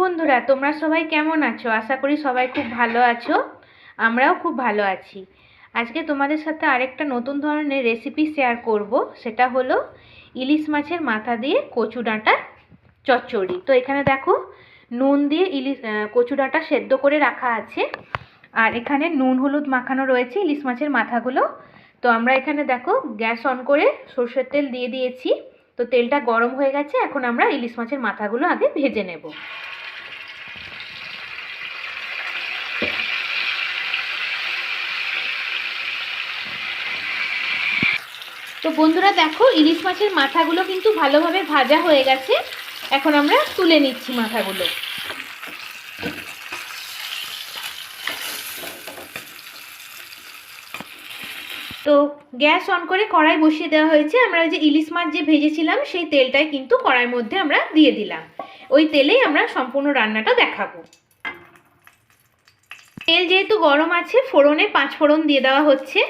বন্ধুরা, তোমরা সবাই কেমন আছো? আশা করি সবাই খুব ভালো আছো। আমরাও খুব ভালো আছি। আজকে তোমাদের সাথে আরেকটা নতুন ধরনের রেসিপি শেয়ার করব। সেটা হলো ইলিশ মাছের মাথা দিয়ে কচু ডাঁটা চচ্চড়ি। তো এখানে দেখো, নুন দিয়ে ইলিশ কচু ডাঁটা সেদ্ধ করে রাখা আছে। আর এখানে নুন হলুদ মাখানো রয়েছে ইলিশ মাছের মাথাগুলো। তো আমরা এখানে দেখো, গ্যাস অন করে সর্ষের তেল দিয়ে দিয়েছি। তো তেলটা গরম হয়ে গেছে, এখন আমরা ইলিশ মাছের মাথাগুলো আগে ভেজে নেব। তো বন্ধুরা দেখো, ইলিশ মাছের মাথাগুলো কিন্তু ভালোভাবে ভাজা হয়ে গেছে। এখন আমরা তুলে নিচ্ছি মাথাগুলো। তো গ্যাস অন করে কড়াই বসিয়ে দেওয়া হয়েছে। আমরা ওই যে ইলিশ মাছ যে ভেজেছিলাম, সেই তেলটাই কিন্তু কড়াইয়ের মধ্যে আমরা দিয়ে দিলাম। ওই তেলেই আমরা সম্পূর্ণ রান্নাটা দেখাবো। তেল যেহেতু গরম আছে, ফোড়নে পাঁচ ফোড়ন দিয়ে দেওয়া হচ্ছে।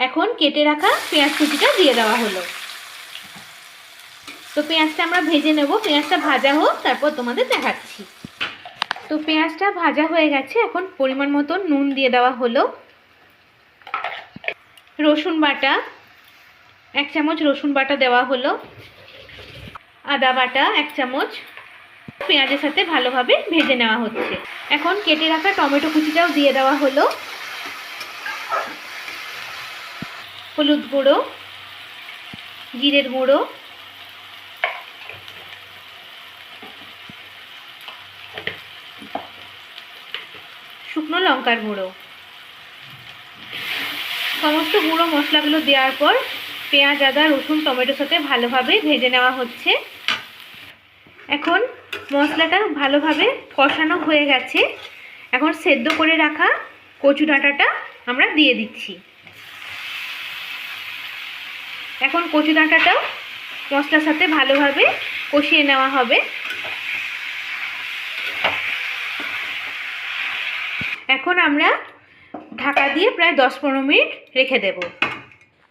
এখন কেটে রাখা পেঁয়াজ কুচিটা দিয়ে দেওয়া হলো। তো পেঁয়াজটা আমরা ভেজে নেব। পেঁয়াজটা ভাজা হোক, তারপর তোমাদের দেখাচ্ছি। তো পেঁয়াজটা ভাজা হয়ে গেছে, এখন পরিমাণ মতো নুন দিয়ে দেওয়া হলো। রসুন বাটা, এক চামচ রসুন বাটা দেওয়া হলো। আদা বাটা, এক চামচ। পেঁয়াজের সাথে ভালোভাবে ভেজে নেওয়া হচ্ছে। এখন কেটে রাখা টমেটো কুচিটাও দিয়ে দেওয়া হলো। হলুদ গুঁড়ো, জিরের গুঁড়ো শুকনো লঙ্কার গুঁড়ো। সমস্ত গুঁড়ো মশলাগুলো দেওয়ার পর পেঁয়াজ, আদা, রসুন টমেটোর সাথে ভালোভাবে ভেজে নেওয়া হচ্ছে। এখন মশলাটা ভালোভাবে কষানো হয়ে গেছে। এখন সেদ্ধ করে রাখা কচু ডাঁটাটা আমরা দিয়ে দিচ্ছি। এখন কচু ডাঁটাটাও মশলার সাথে ভালোভাবে কষিয়ে নেওয়া হবে। এখন আমরা ঢাকা দিয়ে প্রায় দশ পনেরো মিনিট রেখে দেব।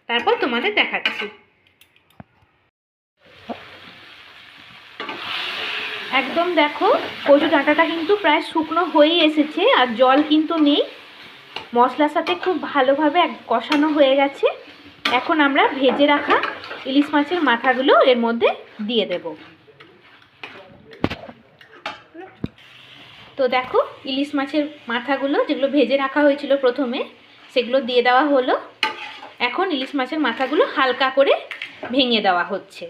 তারপর তোমাদের দেখাচ্ছি। একদম দেখো, কচু ডাঁটাটা কিন্তু প্রায় শুকনো হয়েই এসেছে আর জল কিন্তু নেই। মশলার সাথে খুব ভালোভাবে কষানো হয়ে গেছে। এখন আমরা ভেজে রাখা ইলিশ মাছের মাথাগুলো এর মধ্যে দিয়ে দেব। তো দেখো, ইলিশ মাছের মাথাগুলো যেগুলো ভেজে রাখা হয়েছিল প্রথমে, সেগুলো দিয়ে দেওয়া হলো। এখন ইলিশ মাছের মাথাগুলো হালকা করে ভেঙে দেওয়া হচ্ছে,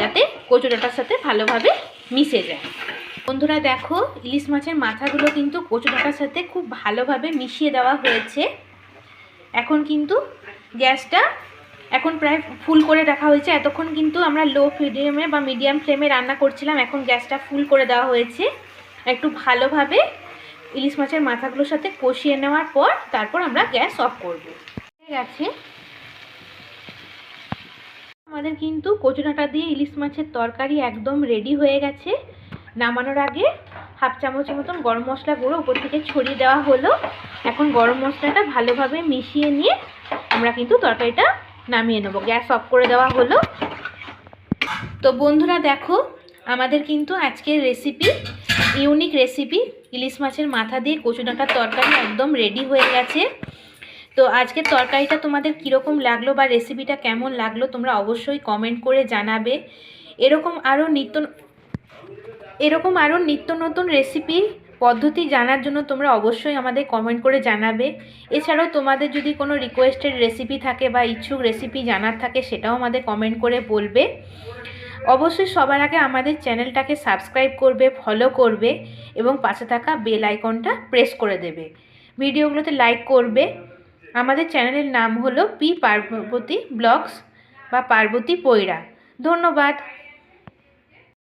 যাতে কচুটাটার সাথে ভালোভাবে মিশে যায়। বন্ধুরা দেখো, ইলিশ মাছের মাথাগুলো কিন্তু কচুটাটার সাথে খুব ভালোভাবে মিশিয়ে দেওয়া হয়েছে। এখন কিন্তু গ্যাসটা এখন প্রায় ফুল করে রাখা হয়েছে। এতক্ষণ কিন্তু আমরা লো ফ্লেমে বা মিডিয়াম ফ্লেমে রান্না করছিলাম, এখন গ্যাসটা ফুল করে দেওয়া হয়েছে। একটু ভালোভাবে ইলিশ মাছের মাথাগুলোর সাথে কষিয়ে নেওয়ার পর তারপর আমরা গ্যাস অফ করব। ঠিক আছে আমাদের কিন্তু কচুডাঁটা দিয়ে ইলিশ মাছের তরকারি একদম রেডি হয়ে গেছে। নামানোর আগে হাফ চামচের মতন গরম মশলা গুঁড়ো উপর থেকে ছড়িয়ে দেওয়া হলো। এখন গরম মশলাটা ভালোভাবে মিশিয়ে নিয়ে আমরা কিন্তু তরকারিটা নামিয়ে নেব। গ্যাস অফ করে দেওয়া হলো। তো বন্ধুরা দেখো, আমাদের কিন্তু আজকের রেসিপি ইউনিক রেসিপি ইলিশ মাছের মাথা দিয়ে কচু ডাঁটার তরকারি একদম রেডি হয়ে গেছে। তো আজকের তরকারিটা তোমাদের কীরকম লাগল বা রেসিপিটা কেমন লাগল তোমরা অবশ্যই কমেন্ট করে জানাবে। এরকম আরও নিত্য, এরকম আরও নিত্য নতুন রেসিপি পদ্ধতি জানার জন্য তোমরা অবশ্যই আমাদের কমেন্ট করে জানাবে। এছাড়াও তোমাদের যদি কোনো রিকোয়েস্টেড রেসিপি থাকে বা ইচ্ছুক রেসিপি জানার থাকে সেটাও আমাদের কমেন্ট করে বলবে। অবশ্যই সবার আগে আমাদের চ্যানেলটাকে সাবস্ক্রাইব করবে ফলো করবে এবং পাশে থাকা বেল আইকনটা প্রেস করে দেবে। ভিডিওগুলোতে লাইক করবে। আমাদের চ্যানেলের নাম হলো পি পার্বতী ব্লগস বা পার্বতী পৈরা ধন্যবাদ।